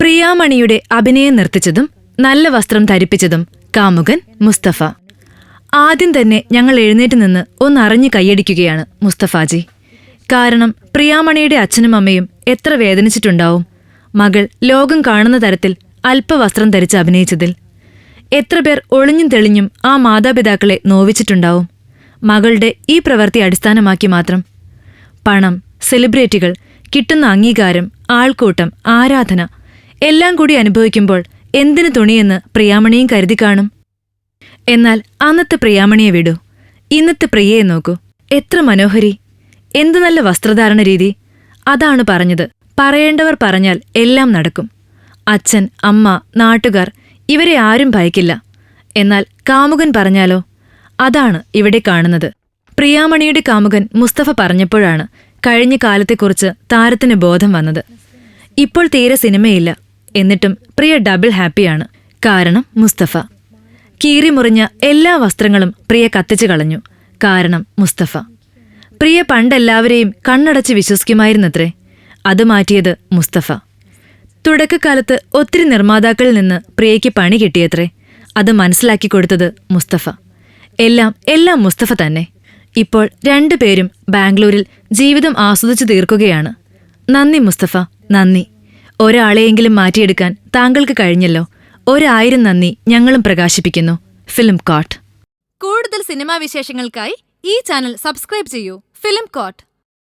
പ്രിയാമണിയുടെ അഭിനയം നിർത്തിച്ചതും നല്ല വസ്ത്രം ധരിപ്പിച്ചതും കാമുകൻ മുസ്തഫ. ആദ്യം തന്നെ ഞങ്ങൾ എഴുന്നേറ്റ് നിന്ന് ഒന്ന് ഒന്നറിഞ്ഞു കൈയടിക്കുകയാണ് മുസ്തഫാജി. കാരണം പ്രിയാമണിയുടെ അച്ഛനും അമ്മയും എത്ര വേദനിച്ചിട്ടുണ്ടാവും? മകൾ ലോകം കാണുന്ന തരത്തിൽ അല്പവസ്ത്രം ധരിച്ച് അഭിനയിച്ചതിൽ. എത്ര പേർ ഒളിഞ്ഞും തെളിഞ്ഞും ആ മാതാപിതാക്കളെ നോവിച്ചിട്ടുണ്ടാവും? മകളുടെ ഈ പ്രവൃത്തി അടിസ്ഥാനമാക്കി മാത്രം. പണം സെലിബ്രിറ്റികൾ കിട്ടുന്ന അംഗീകാരം ആൾക്കൂട്ടം ആരാധന എല്ലാം കൂടി അനുഭവിക്കുമ്പോൾ എന്തിനു തുണിയെന്ന് പ്രിയാമണിയും കരുതി കാണും? എന്നാൽ അന്നത്തെ പ്രിയാമണിയെ വിടൂ. ഇന്നത്തെ പ്രിയയെ നോക്കൂ. എത്ര മനോഹരി. എന്തു നല്ല വസ്ത്രധാരണ രീതി. അതാണ് പറഞ്ഞത്. പറയേണ്ടവർ പറഞ്ഞാൽ എല്ലാം നടക്കും. അച്ഛൻ അമ്മ നാട്ടുകാർ ഇവരെ ആരും ഭയക്കില്ല. എന്നാൽ കാമുകൻ പറഞ്ഞാലോ? അതാണ് ഇവിടെ കാണുന്നത്. പ്രിയാമണിയുടെ കാമുകൻ മുസ്തഫ പറഞ്ഞപ്പോഴാണ് കഴിഞ്ഞ കാലത്തെക്കുറിച്ച് താരത്തിന് ബോധം വന്നത്. ഇപ്പോൾ തീരെ സിനിമയില്ല. എന്നിട്ടും പ്രിയ ഡബിൾ ഹാപ്പിയാണ്. കാരണം മുസ്തഫ. കീറി മുറിഞ്ഞ എല്ലാ വസ്ത്രങ്ങളും പ്രിയ കത്തിച്ചു കളഞ്ഞു. കാരണം മുസ്തഫ. പ്രിയ പണ്ടെല്ലാവരെയും കണ്ണടച്ച് വിശ്വസിക്കുമായിരുന്നത്രേ. അത് മാറ്റിയത് മുസ്തഫ. തുടക്കക്കാലത്ത് ഒത്തിരി നിർമ്മാതാക്കളിൽ നിന്ന് പ്രിയയ്ക്ക് പണി കിട്ടിയത്രേ. അത് മനസ്സിലാക്കി കൊടുത്തത് മുസ്തഫ. എല്ലാം എല്ലാം മുസ്തഫ തന്നെ. ഇപ്പോൾ രണ്ടുപേരും ബാംഗ്ലൂരിൽ ജീവിതം ആസ്വദിച്ചു തീർക്കുകയാണ്. നന്ദി മുസ്തഫ നന്ദി. ഒരാളെയെങ്കിലും മാറ്റിയെടുക്കാൻ താങ്കൾക്ക് കഴിഞ്ഞല്ലോ. ഒരായിരം നന്ദി ഞങ്ങളും പ്രകാശിപ്പിക്കുന്നു. Film court. കൂടുതൽ സിനിമാ വിശേഷങ്ങൾക്കായി ഈ ചാനൽ സബ്സ്ക്രൈബ് ചെയ്യൂ. Film coat.